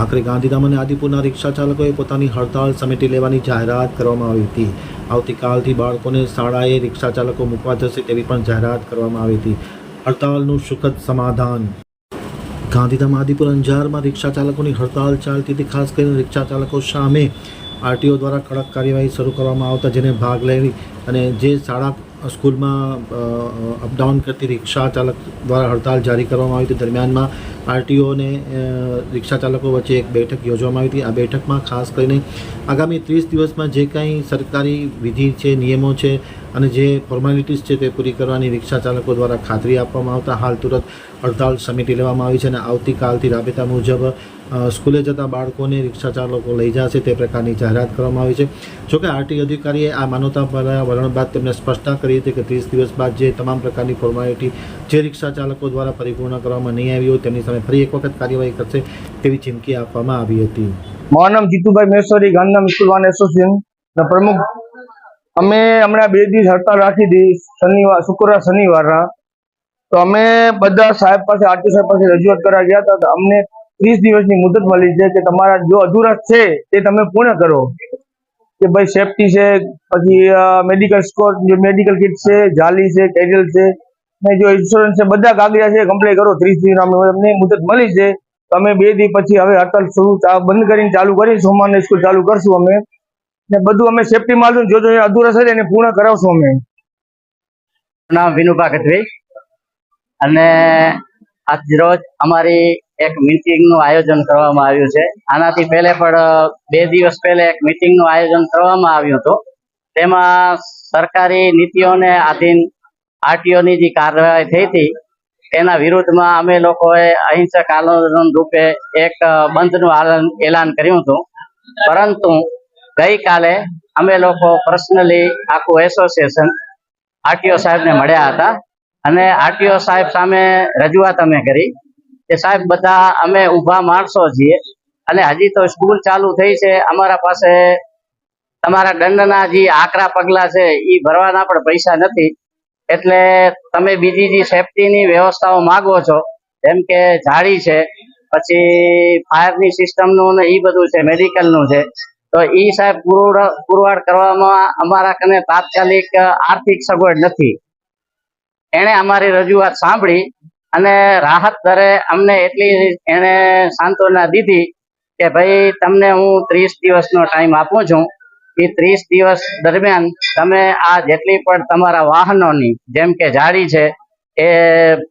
આખરે ગાંધીધામ અને આદિપુરના રિક્ષા ચાલકોએ પોતાની હડતાળ સમેટી લેવાની જાહેરાત કરવામાં આવી હતી. આવતીકાલથી બાળકોને શાળાએ રિક્ષા ચાલકો મૂકવા જશે તેવી પણ જાહેરાત કરવામાં આવી હતી. હડતાળનું સુખદ સમાધાન. ગાંધીધામ આદિપુર અંજારમાં રિક્ષા ચાલકોની હડતાળ ચાલતી હતી. ખાસ કરીને રિક્ષા ચાલકો સામે આરટીઓ દ્વારા કડક કાર્યવાહી શરૂ કરવામાં આવતા, જેને ભાગ લેવી અને જે શાળા સ્કૂલમાં અપડાઉન કરતી રિક્ષા ચાલક દ્વારા હડતાળ જારી કરવામાં આવી હતી. દરમિયાનમાં આરટીઓ અને રિક્ષા ચાલકો વચ્ચે એક બેઠક યોજવામાં આવી હતી. આ બેઠકમાં ખાસ કરીને આગામી ત્રીસ દિવસમાં જે કાંઈ સરકારી વિધિ છે, નિયમો છે અને જે ફોર્માલિટીઝ છે તે પૂરી કરવાની રિક્ષા ચાલકો દ્વારા ખાતરી આપવામાં આવતા હાલ તુરંત હડતાળ સમિતિ લેવામાં આવી છે અને આવતીકાલથી રાબેતા મુજબ સ્કૂલે જતા બાળકોને રિક્ષા ચાલકો લઈ જશે તે પ્રકારની જાહેરાત કરવામાં આવી છે. જોકે આરટી અધિકારીએ આ માનવતા ભર્યા વલણ બાદ તેમને સ્પષ્ટતા કરી હતી કે ત્રીસ દિવસ બાદ જે તમામ પ્રકારની ફોર્માલિટી જે રિક્ષા ચાલકો દ્વારા પરિપૂર્ણ કરવામાં નહીં આવી હોય તેમની સામે ફરી એક વખત કાર્યવાહી કરશે તેવી ચીમકી આપવામાં આવી હતી. મારું જીતુભાઈ મેસોરી ગાંધીધામ સ્કૂલ વાન એસોસિએશનના પ્રમુખ અમે હમણાં બે દિવસ હડતાળ રાખી હતી શનિવાર, શુક્રવાર શનિવારના તો અમે બધા સાહેબ પાસે આરટીઓ સાહેબ પાસે રજૂઆત કરવા ગયા હતા. અમને ત્રીસ દિવસની મુદત મળી છે કે તમારા જો અધૂરા છે, તે તમે પૂર્ણ કરો. કે ભાઈ સેફટી છે, પછી મેડિકલ સ્કોર જે મેડિકલ કિટ છે, જાલી છે કેરિયલ છે, ને જો ઇન્સ્યોરન્સ છે, બધા કાગળિયા છે કમ્પ્લેન કરો. ત્રીસ દિવસ અમને મુદત મળી છે. તો અમે બે દિવસ પછી હવે હડતાલ શરૂ બંધ કરીને ચાલુ કરી સોમવારની સ્કૂલ ચાલુ કરશું અમે. ને બધું અમે સેફટી માં જો અધૂરા છે એને પૂર્ણ કરાવશું અમે. નામ વિનુભા ગઢવી અને આજ રોજ અમારી એક મીટિંગનું આયોજન કરવામાં આવ્યું છે. આનાથી પહેલે પણ બે દિવસ પહેલે એક મીટિંગનું આયોજન કરવામાં આવ્યું હતું. તેમાં સરકારી નીતિઓને આધીન આરટીઓ ની જે કાર્યવાહી થઈ હતી, તેના વિરુદ્ધમાં અમે લોકોએ અહિંસક આંદોલન રૂપે એક બંધ બંધનું એલાન કર્યું હતું. પરંતુ ગઈકાલે અમે લોકો પર્સનલી આખું એસોસિએશન આરટીઓ સાહેબને મળ્યા હતા. અને આરટીઓ સાહેબ સામે રજૂઆત અમે કરી કે સાહેબ બધા અમે ઊભા માણસો છીએ અને હજી તો સ્કૂલ ચાલુ થઈ છે. અમારા પાસે તમારા દંડના જે આકરા પગલા છે એ ભરવાના પણ પૈસા નથી. એટલે તમે બીજી જે સેફટીની વ્યવસ્થાઓ માગો છો, જેમ કે જાળી છે, પછી ફાયરની સિસ્ટમનું ને એ બધું છે મેડિકલનું છે તો એ સાહેબ પુરવાર કરવામાં અમારા કને તાત્કાલિક આર્થિક સગવડ નથી. એણે અમારી રજૂઆત સાંભળી અને રાહત દરે અમને એટલી એણે સાંત્વના દીધી કે ભાઈ તમને હું ત્રીસ દિવસનો ટાઈમ આપું છું. એ ત્રીસ દિવસ દરમિયાન તમે આ જેટલી પણ તમારા વાહનોની, જેમ કે જાળી છે, એ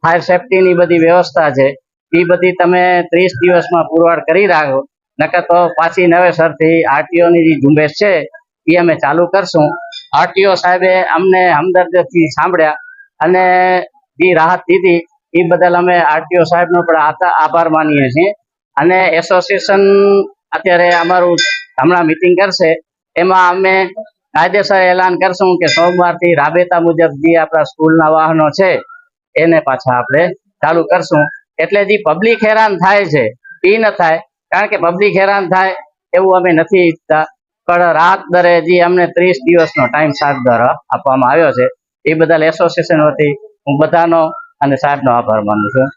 ફાયર સેફટીની બધી વ્યવસ્થા છે એ બધી તમે ત્રીસ દિવસમાં પુરવાર કરી રાખો. નકર તો પાછી નવેસરથી આરટીઓની જે ઝુંબેશ છે એ અમે ચાલુ કરશું. આરટીઓ સાહેબે અમને હમદર્દથી સાંભળ્યા અને જે રાહત દીધી એ બદલ અમે આરટીઓ સાહેબનો પણ આભાર માનીએ છીએ. અને એસોસિએશન અત્યારે અમારું હમણાં મિટિંગ કરશે, એમાં અમે કાયદેસર એલાન કરશું કે સોમવારથી રાબેતા મુજબ જે આપણા સ્કૂલના વાહનો છે, એને પાછા આપણે ચાલુ કરશું. એટલે જે પબ્લિક હેરાન થાય છે એ ન થાય. કારણ કે પબ્લિક હેરાન થાય એવું અમે નથી ઈચ્છતા. પણ રાત દરે જે અમને ત્રીસ દિવસનો ટાઈમ સાત દ્વારા આપવામાં આવ્યો છે, એ બદલ એસોસિએશન વતી હું બધાનો અને સાહેબનો આભાર માનું છું.